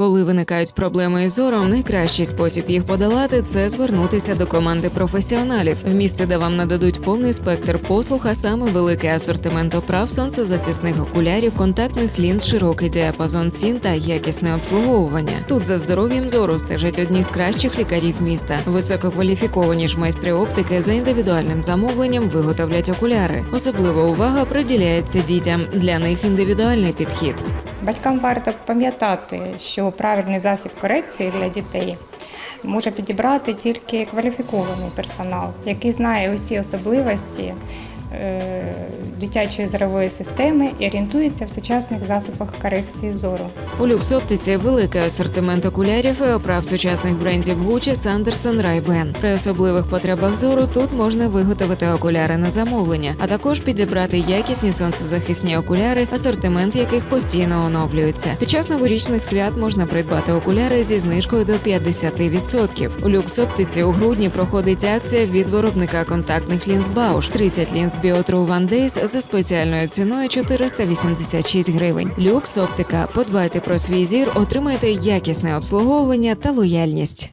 Коли виникають проблеми із зором, найкращий спосіб їх подолати це звернутися до команди професіоналів в місце, де вам нададуть повний спектр послуг, а саме великий асортимент оправ, сонцезахисних окулярів, контактних лінз, широкий діапазон цін та якісне обслуговування. Тут за здоров'ям зору стежать одні з кращих лікарів міста. Висококваліфіковані ж майстри оптики за індивідуальним замовленням виготовлять окуляри. Особлива увага приділяється дітям. Для них індивідуальний підхід. Батькам варто пам'ятати, що правильний засіб корекції для дітей може підібрати тільки кваліфікований персонал, який знає усі особливості е, дитячої зорової системи і орієнтується в сучасних засобах корекції зору. У люкс-оптиці великий асортимент окулярів і оправ сучасних брендів Gucci, Sanderson, Ray-Ban. При особливих потребах зору тут можна виготовити окуляри на замовлення, а також підібрати якісні сонцезахисні окуляри, асортимент яких постійно оновлюється. Під час новорічних свят можна придбати окуляри зі знижкою до 50%. У люкс-оптиці у грудні проходить акція від виробника контактних лінз Bausch. 30 лінз Біотру One Days за спеціальною ціною 486 гривень. Люкс оптика. Подбайте про свій зір, отримайте якісне обслуговування та лояльність.